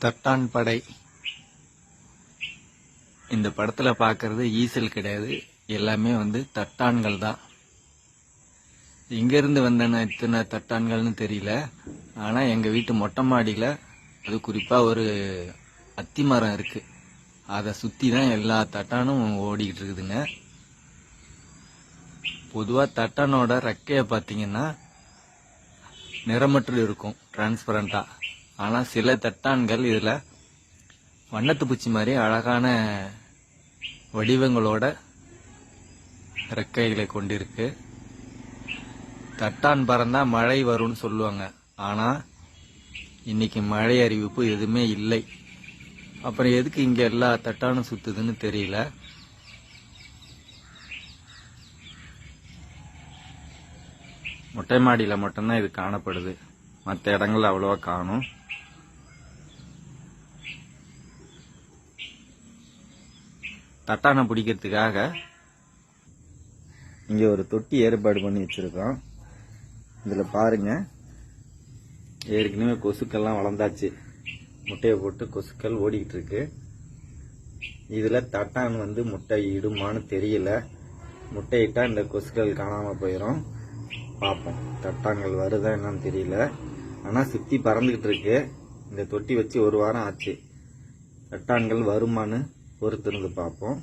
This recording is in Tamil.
தட்டான் படை. இந்த படத்துல பார்க்கறது ஈசல் கிடையாது. எல்லாமே வந்து தட்டான்கள் தான். எங்க இருந்து வந்தன இத்தனை தட்டான்கள்னு தெரியல. ஆனா எங்க வீட்டு மொட்டை மாடியில அது குறிப்பா ஒரு அத்தி மரம் இருக்கு. அதை சுத்தி தான் எல்லா தட்டானும் ஓடிக்கிட்டு இருக்குதுங்க. பொதுவா தட்டானோட ரெக்கையை பார்த்தீங்கன்னா நிறமற்று இருக்கும் டிரான்ஸ்பரண்டா ஆனா சில தட்டான்கள் இதுல வண்ணத்து பூச்சி மாதிரி அழகான வடிவங்களோட ரெக்கைகளை கொண்டிருக்கு. தட்டான் பறந்தா மழை வரும்னு சொல்லுவாங்க. ஆனா இன்னைக்கு மழை அறிவிப்பு எதுவுமே இல்லை. அப்புறம் எதுக்கு இங்க எல்லா தட்டானும் சுத்துதுன்னு தெரியல. மொட்டை மாடியில் மட்டும்தான் இது காணப்படுது. மற்ற இடங்கள் அவ்வளோவா காணும். தட்டானை பிடிக்கிறதுக்காக இங்கே ஒரு தொட்டி ஏற்பாடு பண்ணி வச்சுருக்கோம். இதில் பாருங்க. ஏற்கனவே கொசுக்கள்லாம் வளர்ந்தாச்சு. முட்டையை போட்டு கொசுக்கள் ஓடிக்கிட்டு இருக்கு. இதில் தட்டான் வந்து முட்டை இடுமான்னு தெரியல. முட்டையிட்டால் இந்த கொசுக்கள் காணாமல் போயிடும் பார்ப்போம். தட்டான்கள் வருதா என்னன்னு தெரியல. ஆனால் சுற்றி பறந்துக்கிட்டு இருக்கு இந்த தொட்டி வச்சு ஒரு வாரம் ஆச்சு. தட்டான்கள் வருமான்னு பொறுத்திருந்து பார்ப்போம்.